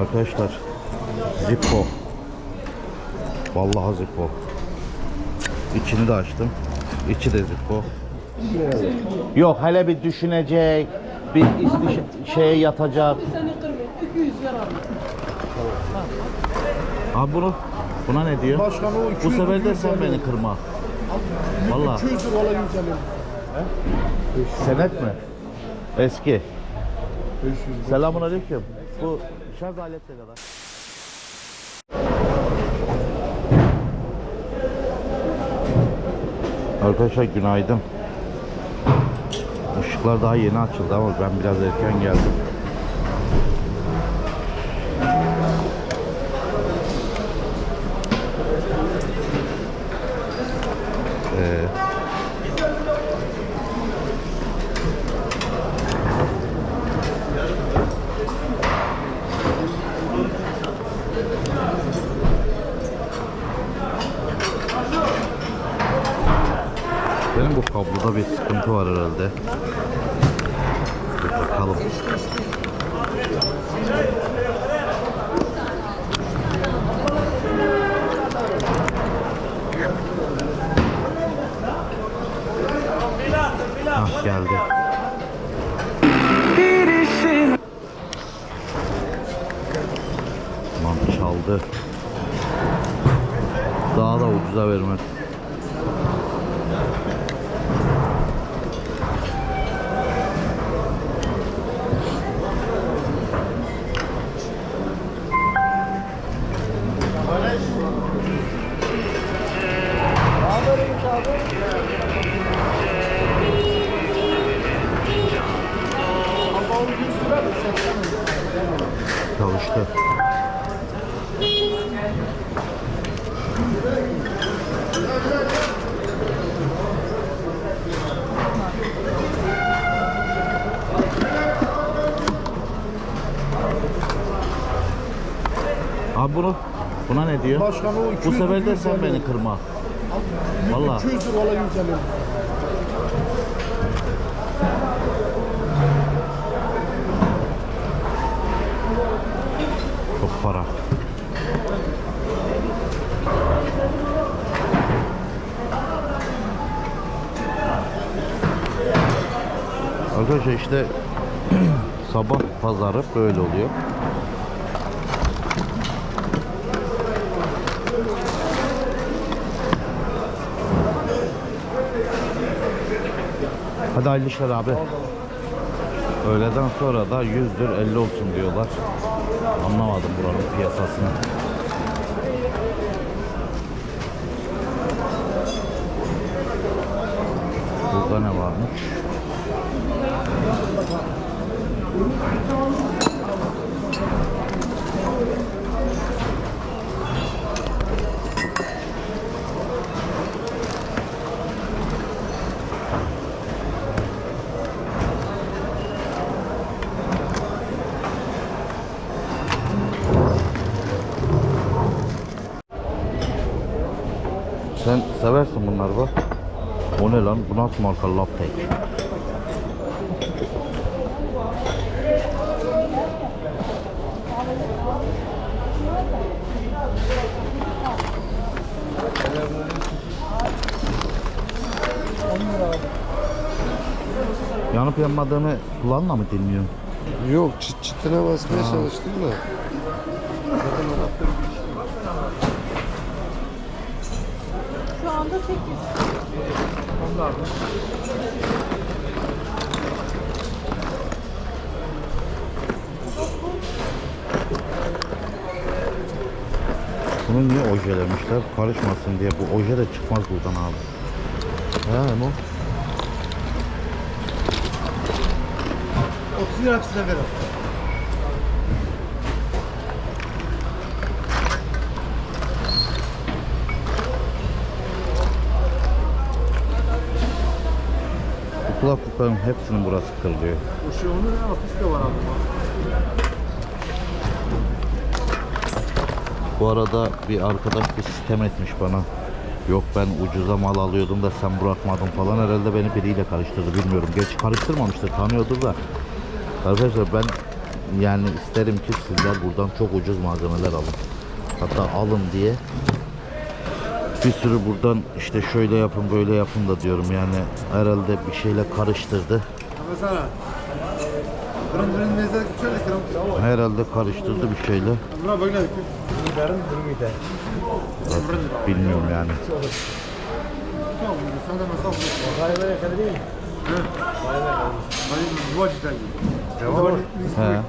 Arkadaşlar Zippo. Vallahi Zippo. İçini de açtım. İçi de Zippo. Yok hele bir düşünecek. Bir istiş şeye yatacak. 200 abi. Bunu buna ne diyor? Başkanı o Bu 200 sefer de 200 sen beni kırma. 200 lira valla 150 senet mi? Eski. 500 Selamun aleyküm. Bu ne kadar? Arkadaşlar günaydın. Işıklar daha yeni açıldı ama ben biraz erken geldim. Çaldı. Daha da ucuza vermez. Çalıştı. Abi bunu buna ne diyor? Başkanı o Bu 200 sefer de 250 sen beni kırma. Vallahi 200 lira valla 150 çok para. Arkadaşlar işte sabah pazarı böyle oluyor. Hadi hayırlı işler abi. Öğleden sonra da 100'dür 50 olsun diyorlar. Anlamadım buranın piyasasını. Burada ne varmış? Sen seversin bunları bak. Nasıl marka Laptek? Yanıp yanmadığını kulağınla mı dinliyorsun? Yok çıt çıtına basmaya çalıştım da. Şu anda 8. Bunu niye ojelemişler? Karışmasın diye. Bu oje de çıkmaz buradan abi. He mu? 30 lira size verin. Kulaklıkların hepsinin burası kırılıyor. O şey onun ya ofiste var abi. Bu arada bir arkadaş bir sistem etmiş bana. Yok ben ucuza mal alıyordum da sen bırakmadın falan. Herhalde beni biriyle karıştırdı bilmiyorum. Geç karıştırmamıştır tanıyordur da. Arkadaşlar ben yani isterim ki sizler buradan çok ucuz malzemeler alın. Hatta alın diye bir sürü buradan işte şöyle yapın böyle yapın da diyorum. Yani herhalde bir şeyle karıştırdı. Herhalde karıştırdı bir şeyle. Artık bilmiyorum yani. He.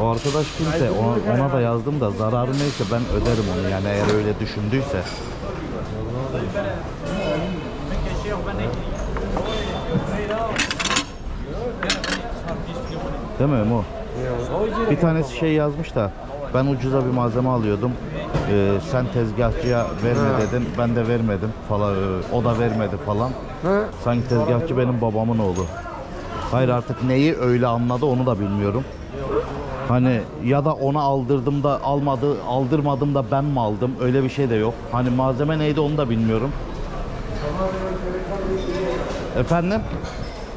O arkadaş kimse ona, ona da yazdım da zararı neyse ben öderim onu yani eğer öyle düşündüyse. Değil mi Emo? Bir tanesi şey yazmış da ben ucuza bir malzeme alıyordum. Ee, sen tezgahçıya verme dedin. Ben de vermedim falan. Ee, O da vermedi falan. Sanki tezgahçı benim babamın oğlu. Hayır artık neyi öyle anladı onu da bilmiyorum. Hani ya da ona aldırdım da almadı, aldırmadım da ben mi aldım? Öyle bir şey de yok. Hani malzeme neydi onu da bilmiyorum. Efendim?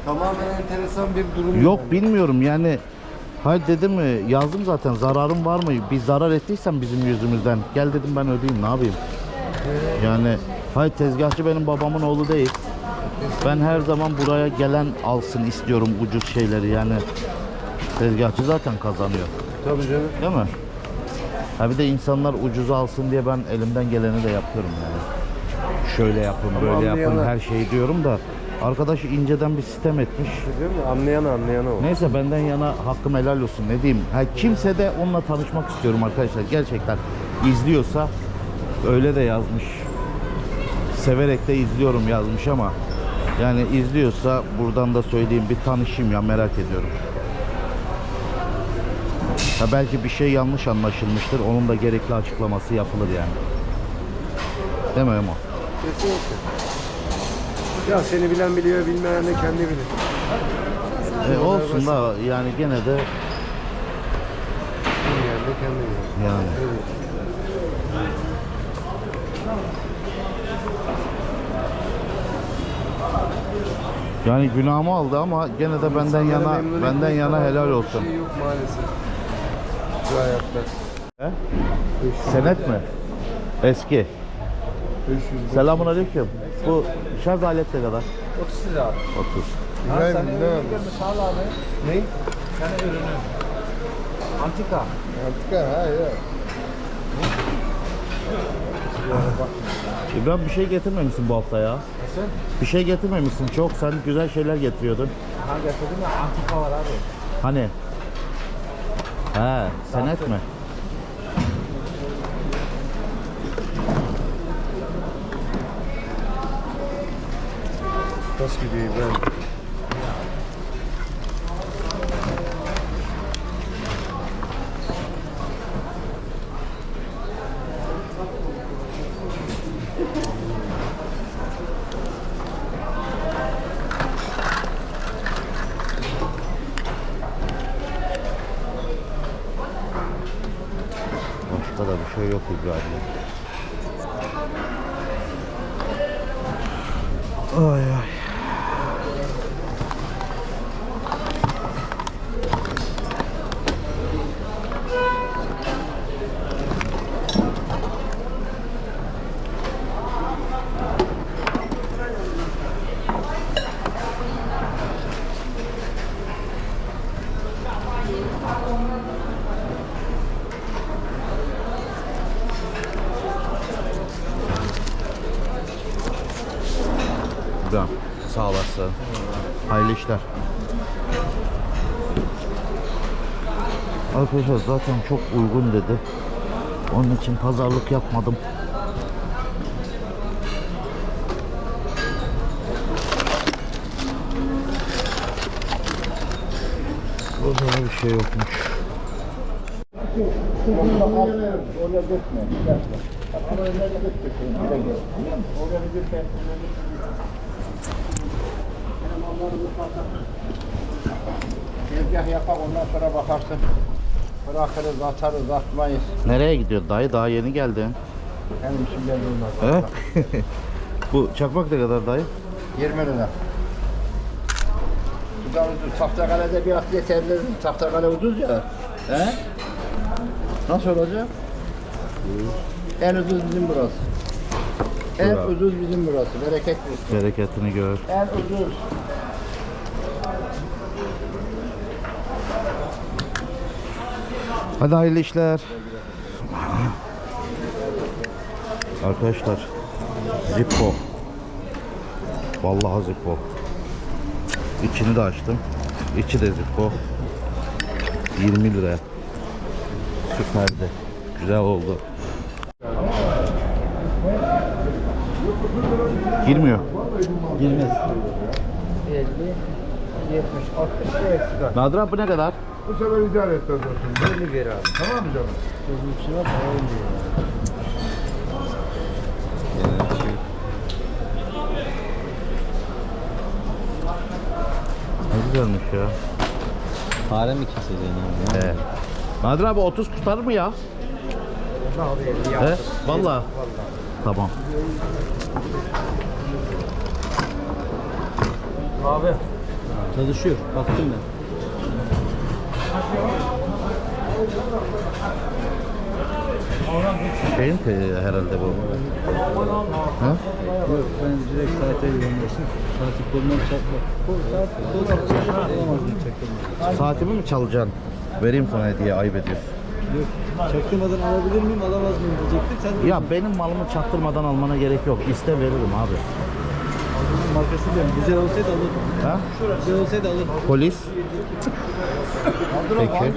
Tamamen enteresan bir durum. Yok bilmiyorum yani. Hayır dedim mi yazdım zaten zararım var mı? Bir zarar ettiysen bizim yüzümüzden. Gel dedim ben ödeyeyim ne yapayım? Yani hayır tezgahçı benim babamın oğlu değil. Ben her zaman buraya gelen alsın istiyorum ucuz şeyleri yani. Tezgahçı zaten kazanıyor. Tabii canım. Değil mi? Ha bir de insanlar ucuz alsın diye ben elimden geleni de yapıyorum yani. Şöyle yapın, böyle yapın, anlayana- her şeyi diyorum da arkadaş inceden bir sistem etmiş. Değil mi? Anlayan anlayan o. Neyse benden yana hakkım helal olsun ne diyeyim. Ha, kimse de onunla tanışmak istiyorum arkadaşlar. Gerçekten izliyorsa öyle de yazmış. Severek de izliyorum yazmış ama yani izliyorsa buradan da söyleyeyim bir tanışayım ya merak ediyorum. Ha, belki bir şey yanlış anlaşılmıştır. Onun da gerekli açıklaması yapılır yani. Değil mi Emo? Kesinlikle. Ya seni bilen biliyor, bilmeyen de kendi bilir. E, olsun da yani gene de Bilmeyen de kendi bilir. yani. Evet. Yani günahımı aldı ama gene de benden yana memnun benden etmek yana helal bir olsun. Şey yok maalesef. Şu hayatta. He? Senet mi? Eski. 500 Selamun aleyküm. Bu şarj aleti ne kadar? 30 lira abi. 30. İbrahim ne yapıyorsun? Sağ ol abi. Ne? Senin ürünü. Antika. Antika ha ya. İbrahim bir şey getirmemişsin bu hafta ya. Nasıl? Bir şey getirmemişsin çok. Sen güzel şeyler getiriyordun. Ha getirdim ya antika var abi. Hani? He, senet mi? Nasıl gidiyor İbrahim? Başka da bir şey yok İbrahim. Arkadaşlar zaten çok uygun dedi. Onun için pazarlık yapmadım. Burada da bir şey yokmuş. Tezgah yapak ondan sonra bakarsın. Bırakırız, atarız, atmayız. Nereye gidiyor dayı? Daha yeni geldin. Benim için. He? Bu çakmak ne kadar dayı? 20 lira. burada ucuz. Tahtakale'de bir at yeterli. Tahtakale ucuz ya. He? Nasıl olacak? En ucuz bizim burası. En Bravo. ucuz bizim burası. Bereket olsun. Bereketini gör. En ucuz. Hadi hayırlı işler. Arkadaşlar Zippo. Vallahi Zippo. İçini de açtım. İçi de Zippo. 20 lira. Süperdi. Güzel oldu. Girmiyor. Girmez. 50, 70, 60 lira eksik. Nadir bu ne kadar? Bu sefer idare et ben dostum. 50 ver abi. Tamam mı canım? Gözüm içine bak. Ne güzelmiş ya. Fare mi keseceksin abi? He. Nadir abi 30 tutar mı ya? Abi 50 He? Vallahi. Tamam. Abi. Çalışıyor. Baktım ben. Şeyin te herhalde bu. Ha? Yok ben direkt saate yönlendirsin. Saati kolundan. Kol saat kolundan çaktırmadan? Saatimi mi çalacaksın? Vereyim sana hediye ayıp ediyorsun. Yok. Çaktırmadan alabilir miyim alamaz mıyım diyecektim. Sen de Ya benim malımı çaktırmadan almana gerek yok. İste veririm abi. markası diyorum. Güzel olsaydı alırdım. Ha? Güzel olsaydı alırdım. Polis. Peki.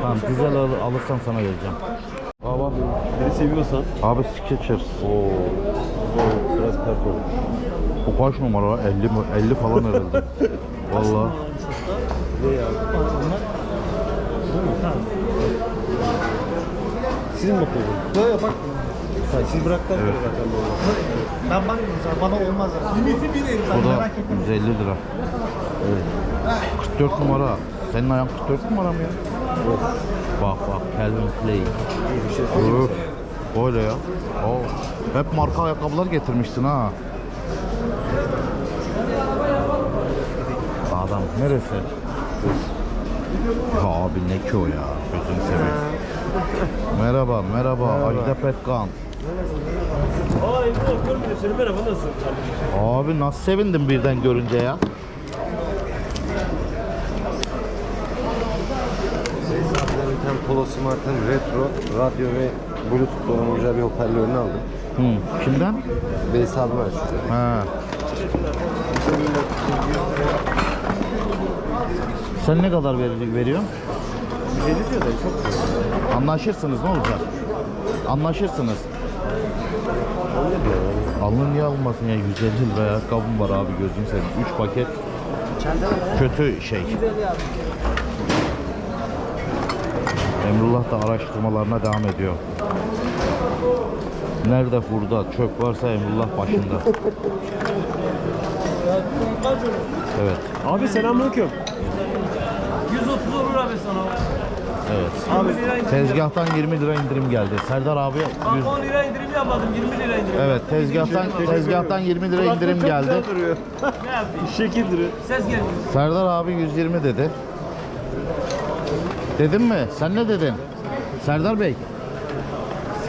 Tamam güzel al- alırsan sana vereceğim. Baba. Beni seviyorsan. Abi Skechers. Oo. Biraz pert olur. Bu kaç numara? 50 mi? 50 falan herhalde. Vallahi. Sizin mi koydun? Yok yok bak. Ha, siz bıraktıktan sonra Evet. zaten böyle. Ben bakmıyorum bana olmaz. Limiti bileyim Bu da 150 lira. Evet. 44 numara. Senin ayağın 44 numara mı ya? Bak bak Calvin Klein. Öf. Böyle ya. Oo. Hep marka ayakkabılar getirmişsin ha. Adam neresi? Ya abi ne ki o ya? Gözünü seveyim. merhaba, merhaba. Ajda Pekkan. Ay bu görmüyor seni. Merhaba nasılsın? Abi nasıl sevindim birden görünce ya. Polo Smart'ın retro, radyo ve bluetooth donanımlı bir hoparlörünü aldım. Hı. Kimden? Veysel abi var şurada. Ha. Sen ne kadar verecek veriyor? 150 diyor da çok Anlaşırsınız ne olacak? Anlaşırsınız. Alın niye almasın ya 150 lira ayakkabım var abi gözüm senin. 3 paket kötü şey. Emrullah da araştırmalarına devam ediyor. Nerede hurda, çöp varsa Emrullah başında. Evet, Abi selamünaleyküm. 130 olur abi sana. evet. 20 lira indirim. Tezgahtan 20 lira indirim geldi. Serdar abi Bak 100 10 lira indirim yapmadım 20 lira indirim. Evet, tezgahtan tezgahtan 20 lira indirim geldi. Ne yapayım? Şekil duruyor. Ses gelmiyor. Serdar abi 120 dedi. Dedim mi? Sen ne dedin? Serdar Bey.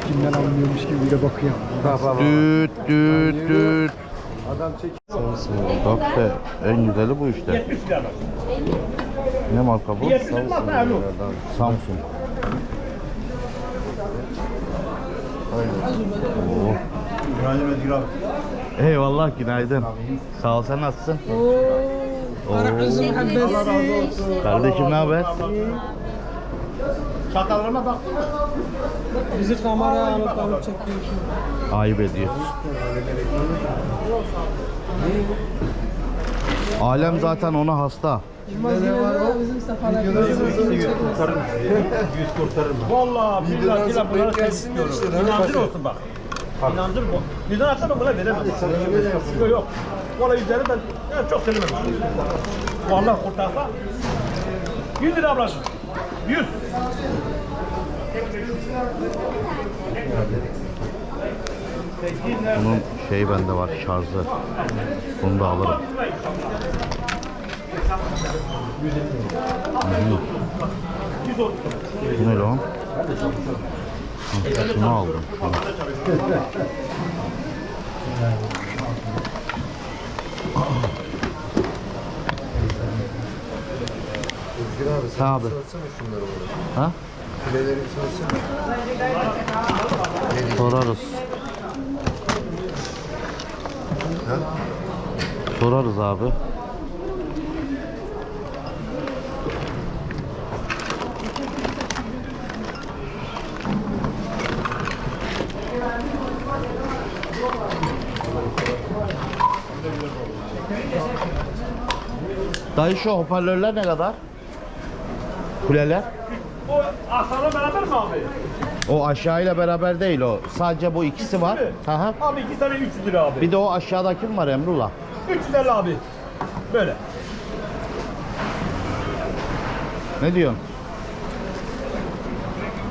Kimden alınıyormuş gibi bir de bakıyor. Bak bak bak. Düt düt düt. Adam çek. Bak be en güzeli bu işte. Ne marka bu? Samsung. Oo. Günaydın Özgür abi. Eyvallah günaydın. Sağ ol sen nasılsın? Oo. Kardeşim ne haber? Çatallarına baktın mı? Bizi kameraya alıp alıp çekiyorsun. Ayıp ediyor. Alem zaten ona hasta. Yılmaz yine de bizim sefalarımızı sizi. Yüz kurtarırım. Valla billahi billahi bunları tek istiyorum. İnancın olsun bak. İnancın bu. Yüzden atsana buna veremem. Yok yok. Valla yüzleri ben yani çok sevmem. Valla kurtarsa 100 lira ablacığım. 100. Bunun şeyi bende var şarjı. Bunu da alırım. Bu ne lan? Şunu aldım. Özgür abi sen Abi. bir sorsana şunları bana. Ha? Fileleri bir sorsana. Sorarız. Ha? Sorarız abi. Dayı şu hoparlörler ne kadar? Kuleler? O Aslan'la beraber mi abi? O aşağıyla beraber değil o. Sadece bu ikisi var. Aha. Abi iki tane 300 lira abi. Bir de o aşağıdaki mi var Emrullah? 350 abi. Böyle. Ne diyorsun?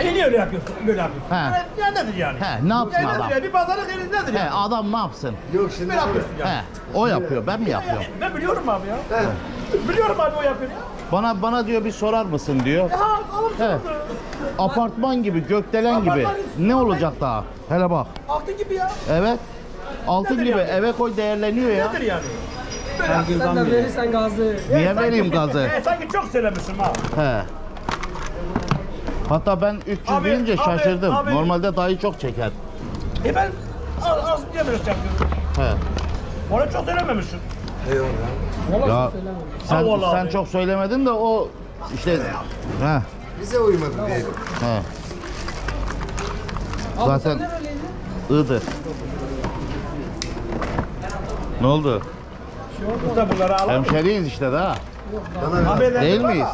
E niye öyle yapıyorsun? Böyle yapıyorsun. He. Yani, ya nedir yani? He, ne yapsın Ya adam? ya? Bir pazarlık yeri nedir He ya? adam ne yapsın? Yok şimdi Böyle yapıyorsun yani. He o yapıyor ben mi yapıyorum? Ben biliyorum abi ya. Biliyorum abi o yapıyor ya. Bana bana diyor bir sorar mısın diyor. Ya onu. Apartman gibi gökdelen gibi. Apartman- Ne olacak daha? Hele bak. Altın gibi ya. Evet. Altın Nedir gibi yani? eve koy değerleniyor ya. Nedir yani? Sen de verirsen gazı. Niye sanki- vereyim gazı? E, sanki çok söylemişsin ha. He. Hatta ben 300 Abi, deyince abi, şaşırdım. abi. Normalde dayı çok çeker. E ben az, az diye böyle şey. He. Ona çok söylememişsin. Eyvallah. Ya sen Ha, vallahi sen abi. çok söylemedin de o işte he Bize uymadı diyelim. he. Zaten Iğdır. Ne oldu? Usta bunları al. Hemşeriyiz işte daha. Bana ederdim Değil miyiz?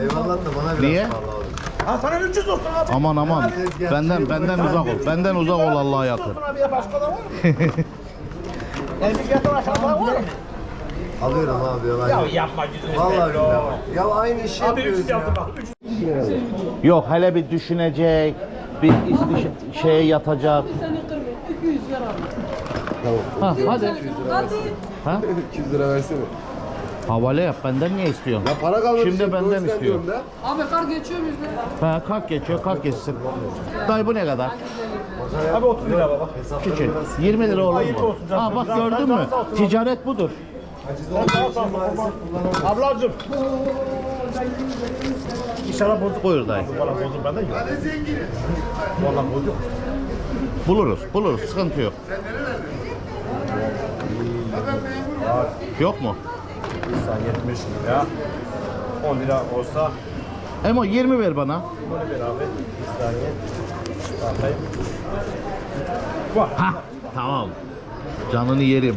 Eyvallah da bana biraz. Niye? vallahi abi. Ha sana 300 olsun abi. Aman aman. Benden benden uzak ol. Benden uzak ol Allah'a yakın. Olsun abi ya başka da var mı? Getir aşağıda var mı? Alıyorum abi yalan Ya yok. yapma yüzünü Vallahi seveyim. billahi. Ya aynı işi Abi yapıyoruz 300 ya. yaptım bak. 300. Yok hele bir düşünecek. Bir istiş şeye yatacak. Seni kırmayın. 200 lira abi. Ha, hadi. Hadi. Ha? 200 lira versene. Havale yap. Benden niye istiyorsun? Ya para kalmadı. Şimdi benden istiyor. diyorum da. Abi kar geçiyor bizde. Ha kalk geçiyor, kalk geçsin. Dayı bu ne kadar? Abi 30 lira baba. Küçük. 20 lira olur mu? Ha bak gördün sen Ticaret budur. Ablacım. İnşallah bozuk. Buyur dayı. Valla bozuk benden yok. Valla bozuk. Buluruz, buluruz. Sıkıntı yok. Yok mu? İnsan 70 lira. 10 lira olsa Emo 20 ver bana. bunu ver abi. Bir saniye. Bakayım. Var. Tamam. Canını yerim.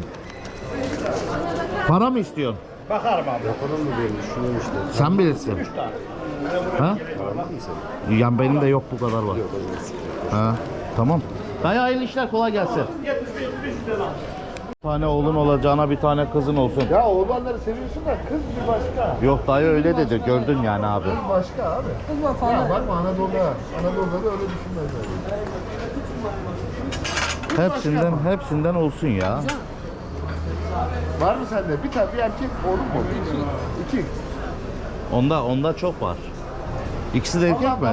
Para mı istiyorsun? Bakarım abi. Yapalım mı benim düşünüyorum işte. Sen bilirsin. Ha? Yani benim de yok bu kadar var. Ha, tamam. Dayı hayırlı işler kolay gelsin. 75 lira. Bir tane oğlun olacağına bir tane kızın olsun. Ya oğlanları seviyorsun da kız bir başka. Yok dayı öyle dedi gördün yani abi. Kız başka abi. Kız var falan. Ya bakma Anadolu'da. Anadolu'da da öyle düşünmezler. Hepsinden hepsinden olsun ya. Var mı sende? Bir tane bir erkek oğlum mu? İki. İki. Onda onda çok var. İkisi de erkek mi?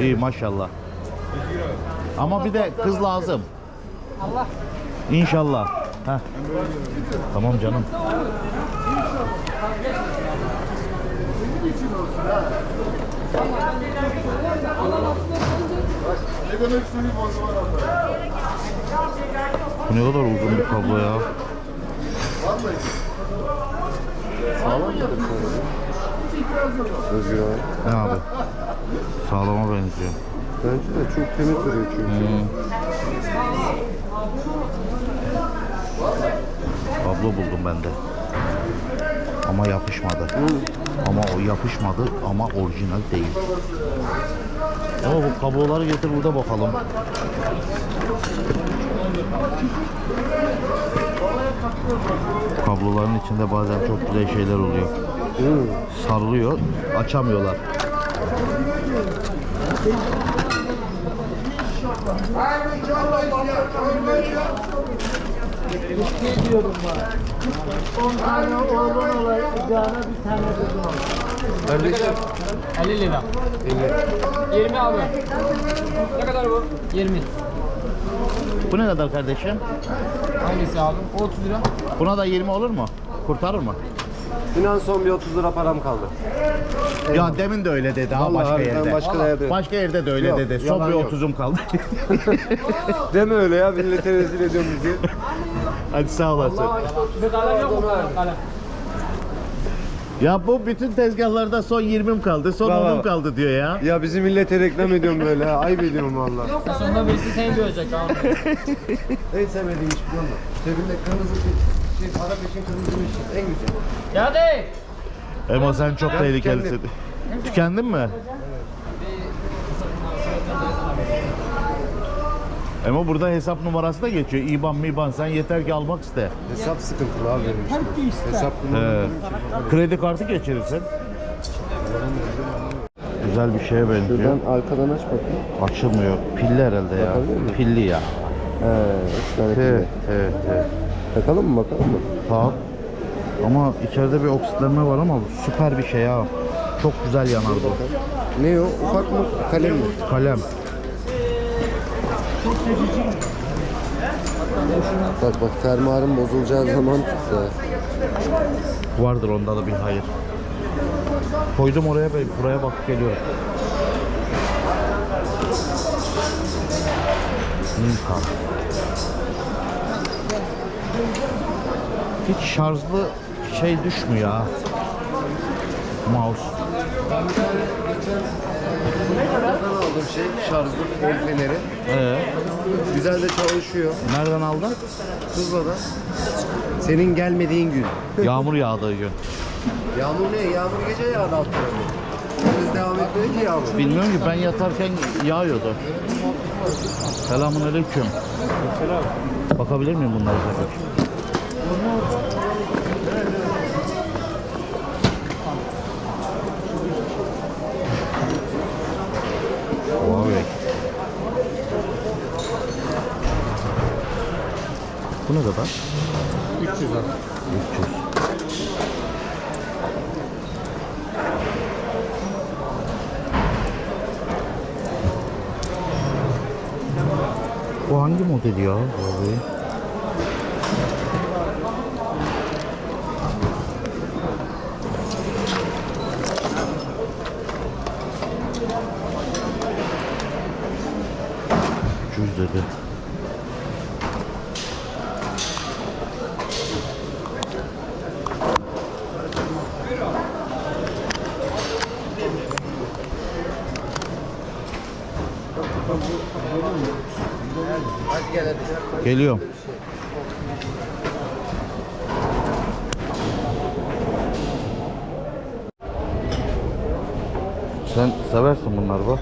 İyi maşallah. Ama bir de kız lazım. Allah. İnşallah. Heh. Tamam canım. Bu ne kadar uzun bir kablo ya. Özgür abi. Ne abi? Sağlama benziyor. Bence de çok temiz duruyor çünkü. Hmm. Kablo buldum ben de. Ama yapışmadı. Ama o yapışmadı ama orijinal değil. Ama bu kabloları getir burada bakalım. Kabloların içinde bazen çok güzel şeyler oluyor. Sarılıyor, açamıyorlar. Ne diyorum bana? 10 tane oğlun olacağına bir tane kızın olur. Kardeşim 50 lira. 20 abi. Ne kadar bu? 20. Bu ne kadar kardeşim? Hangisi abi? O 30 lira. Buna da 20 olur mu? Kurtarır mı? inan son bir 30 lira param kaldı. Ya demin de öyle dedi ha Vallahi başka harbiden yerde. başka yerde. Başka yerde de öyle Yok, dedi. Son yalan bir yok. 30'um kaldı. Deme öyle ya millete rezil ediyorsun bizi. Hadi sağ olasın. Bir kalem yok mu kalem? Ya bu bütün tezgahlarda son 20'm kaldı, son Bravo. 10'um kaldı diyor ya. Ya bizi millete reklam ediyorum böyle ha. Ayıp ediyorum valla. Sonunda birisi seni görecek abi. En sevmediğim iş biliyor musun? Cebinde kırmızı bir şey, para peşin kırmızı bir şey. En güzel. Hadi. Emo sen çok tehlikelisin. tükendim. Tükendin mi? Emo burada hesap numarası da geçiyor. İban miban sen yeter ki almak iste. Hesap sıkıntılı abi benim için. Hesap He. numaram. Kredi kartı geçirirsin. Güzel bir şeye benziyor. Şuradan arkadan aç bakayım. Açılmıyor. Pilli herhalde ya. Bakabilir miyim? Pilli ya. He, üç tane Evet, pille. evet, evet. Takalım mı bakalım mı? Tamam. Ama içeride bir oksitlenme var ama süper bir şey ha. Çok güzel yanar bu. Ne o? Ufak mı? Kalem mi? Kalem. Bak bak fermuarın bozulacağı zaman tutsa. Vardır onda da bir hayır. Koydum oraya ben buraya bakıp geliyorum. Milka. Hiç şarjlı şey düşmüyor ha. Mouse. Ben aldığım şey şarjlı el feneri. Ee, Güzel de çalışıyor. nereden aldın? Tuzla'da. Senin gelmediğin gün. Yağmur yağdığı gün. Yağmur ne? Yağmur gece yağdı alt tarafı. Biz devam etmedi ki yağmur. Bilmiyorum ki ben yatarken yağıyordu. Selamun aleyküm. Bakabilir miyim bunlara Bu ne kadar? 300 lira. 300. Bu hangi model ya? Huawei. Geliyorum. Sen seversin bunları bak.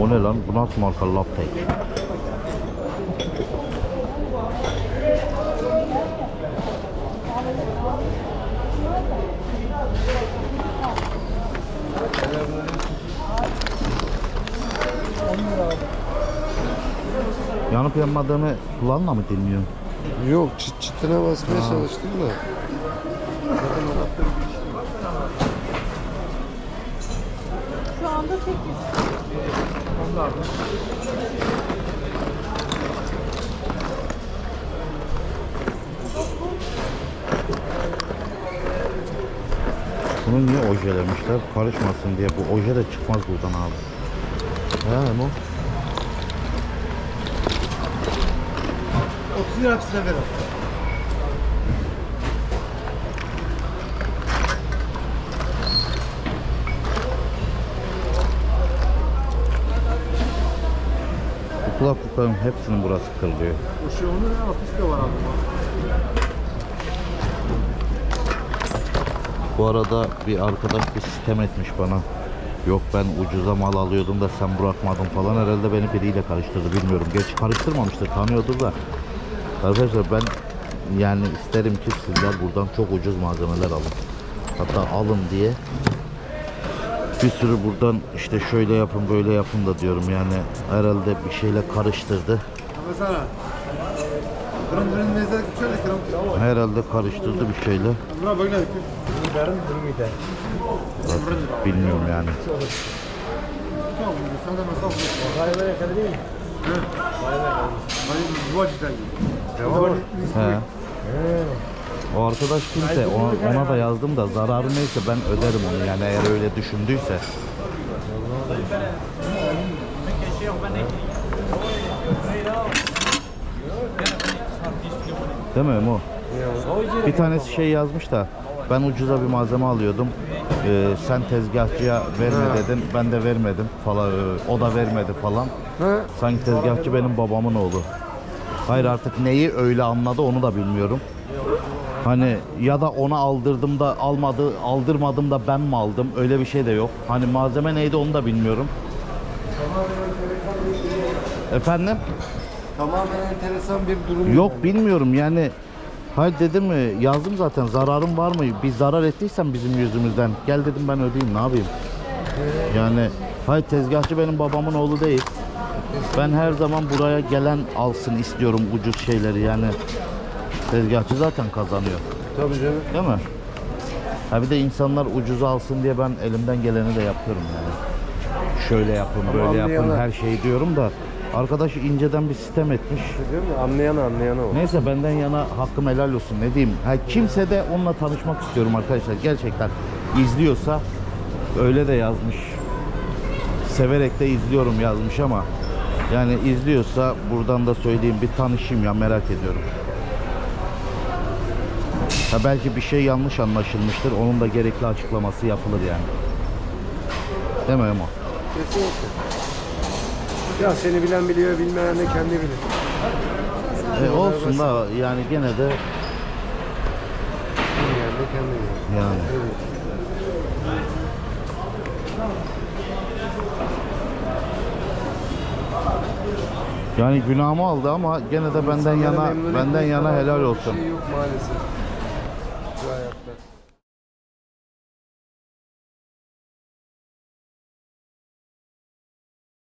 O ne lan? Bu nasıl marka Laptek? Yanıp yanmadığını kulağınla mı dinliyorsun? Yok çıt çıtına basmaya çalıştım da. Şu anda 8. Bunu niye ojelemişler? Karışmasın diye. Bu oje de çıkmaz buradan abi. He mu? 30 lira hepsine ver. Bu kulaklıkların hepsinin burası kırılıyor. O şey onun ne ofiste var abi. Bu arada bir arkadaş bir sistem etmiş bana. Yok ben ucuza mal alıyordum da sen bırakmadın falan herhalde beni biriyle karıştırdı bilmiyorum. Geç karıştırmamıştır tanıyordur da. Arkadaşlar ben yani isterim ki sizler buradan çok ucuz malzemeler alın. Hatta alın diye bir sürü buradan işte şöyle yapın böyle yapın da diyorum yani herhalde bir şeyle karıştırdı. Herhalde karıştırdı bir şeyle. Artık bilmiyorum yani. He. O arkadaş kimse ona, ona da yazdım da zararı neyse ben öderim onu. Yani eğer öyle düşündüyse. Değil mi Emo? Bir tanesi şey yazmış da ben ucuza bir malzeme alıyordum. Ee, sen tezgahçıya verme dedin. Ben de vermedim falan. Ee, O da vermedi falan. Sanki tezgahçı benim babamın oğlu. Hayır artık neyi öyle anladı onu da bilmiyorum. Hani ya da ona aldırdım da almadı, aldırmadım da ben mi aldım? Öyle bir şey de yok. Hani malzeme neydi onu da bilmiyorum. Efendim? Tamamen enteresan bir durum. Yok bilmiyorum yani. Hayır dedim mi yazdım zaten zararım var mı? Bir zarar ettiysen bizim yüzümüzden gel dedim ben ödeyeyim ne yapayım? Yani hayır tezgahçı benim babamın oğlu değil. Ben her zaman buraya gelen alsın istiyorum ucuz şeyleri yani. Tezgahçı zaten kazanıyor. Tabii canım. Değil mi? Ha bir de insanlar ucuz alsın diye ben elimden geleni de yapıyorum yani. Şöyle yapın, böyle yapın anlayanlar- her şeyi diyorum da arkadaş inceden bir sistem etmiş. Diyorum ya anlayan anlayan o. Neyse benden yana hakkım helal olsun ne diyeyim. Ha, kimse de onunla tanışmak istiyorum arkadaşlar. Gerçekten izliyorsa öyle de yazmış. Severek de izliyorum yazmış ama yani izliyorsa buradan da söyleyeyim bir tanışayım ya merak ediyorum. Ha, belki bir şey yanlış anlaşılmıştır. Onun da gerekli açıklaması yapılır yani. Değil mi Emo? Kesinlikle. Ya seni bilen biliyor, bilmeyen de kendi bilir. E, olsun da yani gene de Bilmeyen de kendi bilir. yani. Yani günahımı aldı ama gene de benden yana memnun benden etmek yana helal bir olsun. Şey yok maalesef.